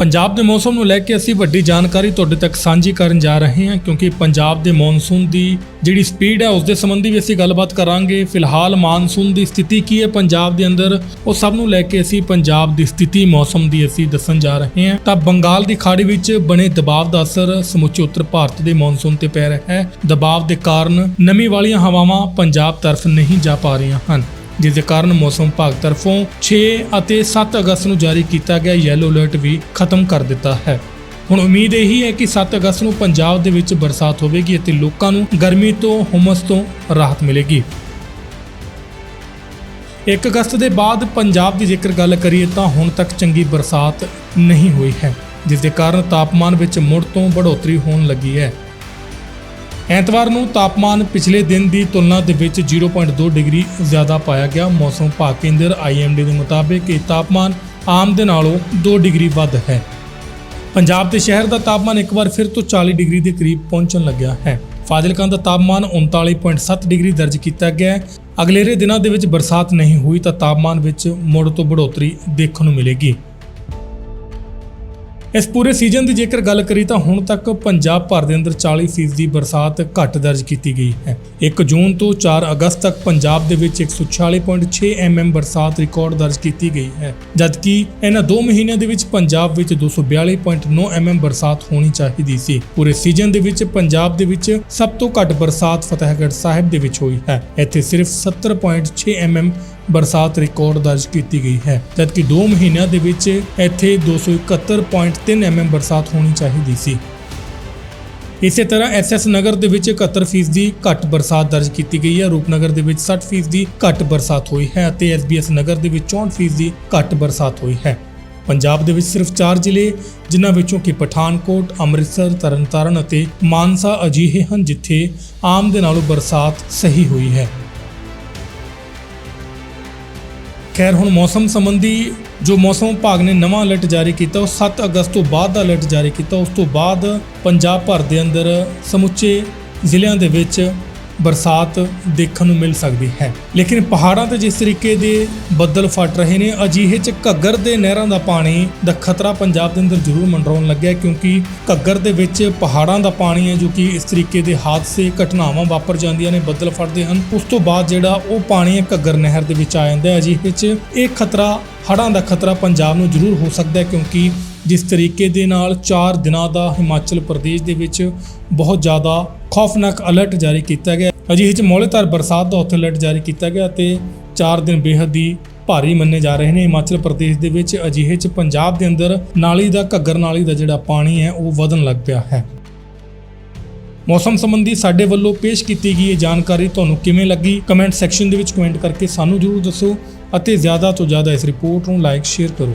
ਪੰਜਾਬ ਦੇ ਮੌਸਮ ਨੂੰ ਲੈ ਕੇ ਅਸੀਂ ਵੱਡੀ ਜਾਣਕਾਰੀ ਤੁਹਾਡੇ ਤੱਕ ਸਾਂਝੀ ਕਰਨ ਜਾ ਰਹੇ ਹਾਂ, ਕਿਉਂਕਿ ਪੰਜਾਬ ਦੇ ਮੌਨਸੂਨ ਦੀ ਜਿਹੜੀ ਸਪੀਡ ਹੈ, ਉਸ ਦੇ ਸੰਬੰਧੀ ਵੀ ਅਸੀਂ ਗੱਲਬਾਤ ਕਰਾਂਗੇ। ਫਿਲਹਾਲ ਮਾਨਸੂਨ ਦੀ ਸਥਿਤੀ ਕੀ ਹੈ ਪੰਜਾਬ ਦੇ ਅੰਦਰ, ਉਹ ਸਭ ਨੂੰ ਲੈ ਕੇ ਅਸੀਂ ਪੰਜਾਬ ਦੀ ਸਥਿਤੀ, ਮੌਸਮ ਦੀ ਅਸੀਂ ਦੱਸਣ ਜਾ ਰਹੇ ਹਾਂ। ਤਾਂ ਬੰਗਾਲ ਦੀ ਖਾੜੀ ਵਿੱਚ ਬਣੇ ਦਬਾਅ ਦਾ ਅਸਰ ਸਮੁੱਚੇ ਉੱਤਰ ਭਾਰਤ ਦੇ ਮੌਨਸੂਨ ਤੇ ਪੈ ਰਿਹਾ ਹੈ। ਦਬਾਅ ਦੇ ਕਾਰਨ ਨਮੀ ਵਾਲੀਆਂ ਹਵਾਵਾਂ ਪੰਜਾਬ ਤਰਫ ਨਹੀਂ ਜਾ ਪਾ ਰਹੀਆਂ ਹਨ। ਜਿਸ ਦੇ ਕਾਰਨ ਮੌਸਮ ਵਿਭਾਗ ਤਰਫੋਂ 6 ਅਤੇ 7 ਅਗਸਤ ਨੂੰ ਜਾਰੀ ਕੀਤਾ ਗਿਆ ਯੈਲੋ ਅਲਰਟ ਵੀ ਖਤਮ ਕਰ ਦਿੱਤਾ ਹੈ। ਹੁਣ ਉਮੀਦ ਇਹੀ ਹੈ ਕਿ 7 ਅਗਸਤ ਨੂੰ ਪੰਜਾਬ ਦੇ ਵਿੱਚ ਬਰਸਾਤ ਹੋਵੇਗੀ ਅਤੇ ਲੋਕਾਂ ਨੂੰ ਗਰਮੀ ਤੋਂ, ਹੁਮਸ ਤੋਂ ਰਾਹਤ ਮਿਲੇਗੀ। 1 ਅਗਸਤ ਦੇ ਬਾਅਦ ਪੰਜਾਬ ਦੀ ਜੇਕਰ ਗੱਲ ਕਰੀਏ ਤਾਂ ਹੁਣ ਤੱਕ ਚੰਗੀ ਬਰਸਾਤ ਨਹੀਂ ਹੋਈ ਹੈ ਜਿਸ ਦੇ ਕਾਰਨ ਤਾਪਮਾਨ ਵਿੱਚ ਮੁੜ ਤੋਂ ਬੜੋਤਰੀ ਹੋਣ ਲੱਗੀ ਹੈ। ਐਤਵਾਰ ਨੂੰ ਤਾਪਮਾਨ ਪਿਛਲੇ ਦਿਨ ਦੀ ਤੁਲਨਾ ਦੇ ਵਿੱਚ 0.2 ਡਿਗਰੀ ਜ਼ਿਆਦਾ ਪਾਇਆ ਗਿਆ। ਮੌਸਮ ਵਿਭਾਗ ਕੇਂਦਰ IMD ਦੇ ਮੁਤਾਬਕ ਇਹ ਤਾਪਮਾਨ ਆਮ ਦੇ ਨਾਲੋਂ 2 ਡਿਗਰੀ ਵੱਧ ਹੈ। ਪੰਜਾਬ ਦੇ ਸ਼ਹਿਰ ਦਾ ਤਾਪਮਾਨ ਇੱਕ ਵਾਰ ਫਿਰ ਤੋਂ 40 ਡਿਗਰੀ ਦੇ ਕਰੀਬ ਪਹੁੰਚਣ ਲੱਗਿਆ ਹੈ। ਫਾਜ਼ਿਲਕਾ ਦਾ ਤਾਪਮਾਨ 39.7 ਡਿਗਰੀ ਦਰਜ ਕੀਤਾ ਗਿਆ ਹੈ। ਅਗਲੇਰੇ ਦਿਨਾਂ ਦੇ ਵਿੱਚ ਬਰਸਾਤ ਨਹੀਂ ਹੋਈ ਤਾਂ ਤਾਪਮਾਨ ਵਿੱਚ ਮੁੜ ਤੋਂ ਬੜੋਤਰੀ ਦੇਖਣ ਨੂੰ ਮਿਲੇਗੀ। ਇਸ ਪੂਰੇ ਸੀਜ਼ਨ ਦੀ ਜੇਕਰ ਗੱਲ ਕਰੀ ਤਾਂ ਹੁਣ ਤੱਕ ਪੰਜਾਬ ਭਰ ਦੇ ਅੰਦਰ 40% ਦੀ ਬਰਸਾਤ ਘੱਟ ਦਰਜ ਕੀਤੀ ਗਈ ਹੈ। 1 ਜੂਨ ਤੋਂ 4 ਅਗਸਤ ਤੱਕ ਪੰਜਾਬ ਦੇ ਵਿੱਚ 146.6 mm ਬਰਸਾਤ ਰਿਕਾਰਡ ਦਰਜ ਕੀਤੀ ਗਈ ਹੈ, ਜਦਕਿ ਇਹਨਾਂ 2 ਮਹੀਨਿਆਂ ਦੇ ਵਿੱਚ ਪੰਜਾਬ ਵਿੱਚ 242.9 mm ਬਰਸਾਤ ਹੋਣੀ ਚਾਹੀਦੀ ਸੀ। ਪੂਰੇ ਸੀਜ਼ਨ ਦੇ ਵਿੱਚ ਪੰਜਾਬ ਦੇ ਵਿੱਚ ਸਭ ਤੋਂ ਘੱਟ ਬਰਸਾਤ ਫਤਿਹਗੜ੍ਹ ਸਾਹਿਬ ਦੇ ਵਿੱਚ ਹੋਈ ਹੈ। ਇੱਥੇ ਸਿਰਫ 70.6 mm ਬਰਸਾਤ ਰਿਕਾਰਡ ਦਰਜ ਕੀਤੀ ਗਈ ਹੈ, ਜਦਕਿ 2 ਮਹੀਨਿਆਂ ਦੇ ਵਿੱਚ ਇੱਥੇ 271.3 mm ਬਰਸਾਤ ਹੋਣੀ ਚਾਹੀਦੀ ਸੀ। ਇਸੇ ਤਰ੍ਹਾਂ ਐਸਐਸ ਨਗਰ ਦੇ ਵਿੱਚ 71% ਦੀ ਘੱਟ ਬਰਸਾਤ ਦਰਜ ਕੀਤੀ ਗਈ ਹੈ, ਰੂਪਨਗਰ ਦੇ ਵਿੱਚ 60% ਦੀ ਘੱਟ ਬਰਸਾਤ ਹੋਈ ਹੈ ਅਤੇ ਐਸਬੀਐਸ ਨਗਰ ਦੇ ਵਿੱਚ 64% ਦੀ ਘੱਟ ਬਰਸਾਤ ਹੋਈ ਹੈ। ਪੰਜਾਬ ਦੇ ਵਿੱਚ ਸਿਰਫ 4 ਜ਼ਿਲ੍ਹੇ, ਜਿਨ੍ਹਾਂ ਵਿੱਚੋਂ ਕਿ ਪਠਾਨਕੋਟ, ਅੰਮ੍ਰਿਤਸਰ, ਤਰਨਤਾਰਨ ਅਤੇ ਮਾਨਸਾ ਅਜਿਹੇ ਹਨ ਜਿੱਥੇ ਆਮ ਦੇ ਨਾਲੋਂ ਬਰਸਾਤ ਸਹੀ ਹੋਈ ਹੈ। ਖੈਰ, ਹੁਣ ਮੌਸਮ ਸੰਬੰਧੀ ਜੋ ਮੌਸਮ ਵਿਭਾਗ ਨੇ ਨਵਾਂ ਅਲਰਟ ਜਾਰੀ ਕੀਤਾ, ਉਹ 7 ਅਗਸਤ ਤੋਂ ਬਾਅਦ ਦਾ ਅਲਰਟ ਜਾਰੀ ਕੀਤਾ। ਉਸ ਤੋਂ ਬਾਅਦ ਪੰਜਾਬ ਭਰ ਦੇ ਅੰਦਰ ਸਮੁੱਚੇ ਜ਼ਿਲ੍ਹਿਆਂ ਦੇ ਵਿੱਚ ਬਰਸਾਤ ਦੇਖਣ ਨੂੰ ਮਿਲ ਸਕਦੀ ਹੈ। ਲੇਕਿਨ ਪਹਾੜਾਂ ਤੇ ਜਿਸ ਤਰੀਕੇ ਦੇ ਬੱਦਲ ਫਟ ਰਹੇ ਨੇ, ਅਜਿਹੇ ਚ ਘੱਗਰ ਦੇ ਨਹਿਰਾਂ ਦਾ ਪਾਣੀ ਦਾ ਖਤਰਾ ਪੰਜਾਬ ਦੇ ਅੰਦਰ ਜ਼ਰੂਰ ਮੰਡਰਾਉਣ ਲੱਗਿਆ ਕਿਉਂਕਿ ਘੱਗਰ ਦੇ ਵਿੱਚ ਪਹਾੜਾਂ ਦਾ ਪਾਣੀ ਹੈ ਜੋ ਕਿ ਇਸ ਤਰੀਕੇ ਦੇ ਹਾਦਸੇ, ਘਟਨਾਵਾਂ ਵਾਪਰ ਜਾਂਦੀਆਂ ਨੇ, ਬੱਦਲ ਫਟਦੇ ਹਨ। ਉਸ ਤੋਂ ਬਾਅਦ ਜਿਹੜਾ ਉਹ ਪਾਣੀ ਹੈ ਘੱਗਰ ਨਹਿਰ ਦੇ ਵਿੱਚ ਆ ਜਾਂਦਾ ਹੈ। ਅਜਿਹੇ ਚ ਇਹ ਖਤਰਾ, ਹੜ੍ਹਾਂ ਦਾ ਖਤਰਾ ਪੰਜਾਬ ਨੂੰ ਜ਼ਰੂਰ ਹੋ ਸਕਦਾ ਹੈ ਕਿਉਂਕਿ ਜਿਸ ਤਰੀਕੇ ਦੇ ਨਾਲ 4 ਦਿਨਾਂ ਦਾ ਹਿਮਾਚਲ ਪ੍ਰਦੇਸ਼ ਦੇ ਵਿੱਚ ਬਹੁਤ ਜ਼ਿਆਦਾ ਖੌਫਨਾਕ ਅਲਰਟ ਜਾਰੀ ਕੀਤਾ ਗਿਆ। ਅਜਿਹੇ ਚ ਮੌਲੇਤਾਰ ਬਰਸਾਤ ਦਾ ਉੱਥੇ ਅਲਰਟ ਜਾਰੀ ਕੀਤਾ ਗਿਆ ਤੇ 4 ਦਿਨ ਬੇਹੱਦ ਹੀ ਭਾਰੀ ਮੰਨੇ ਜਾ ਰਹੇ ਨੇ। ਹਿਮਾਚਲ ਪ੍ਰਦੇਸ਼ ਦੇ ਵਿੱਚ ਅਜਿਹੇ ਚ ਪੰਜਾਬ ਦੇ ਅੰਦਰ ਨਾਲੀ ਦਾ, ਘੱਗਰ ਨਾਲੀ ਦਾ ਜਿਹੜਾ ਪਾਣੀ ਹੈ, ਉਹ ਵਧਣ ਲੱਗ ਪਿਆ ਹੈ। ਮੌਸਮ ਸੰਬੰਧੀ ਸਾਡੇ ਵੱਲੋਂ ਪੇਸ਼ ਕੀਤੀ ਗਈ ਇਹ ਜਾਣਕਾਰੀ ਤੁਹਾਨੂੰ ਕਿਵੇਂ ਲੱਗੀ? ਕਮੈਂਟ ਸੈਕਸ਼ਨ ਦੇ ਵਿੱਚ ਕਮੈਂਟ ਕਰਕੇ ਸਾਨੂੰ ਜਰੂਰ ਦੱਸੋ ਅਤੇ ਜ਼ਿਆਦਾ ਤੋਂ ਜ਼ਿਆਦਾ ਇਸ ਰਿਪੋਰਟ ਨੂੰ ਲਾਈਕ ਸ਼ੇਅਰ ਕਰੋ।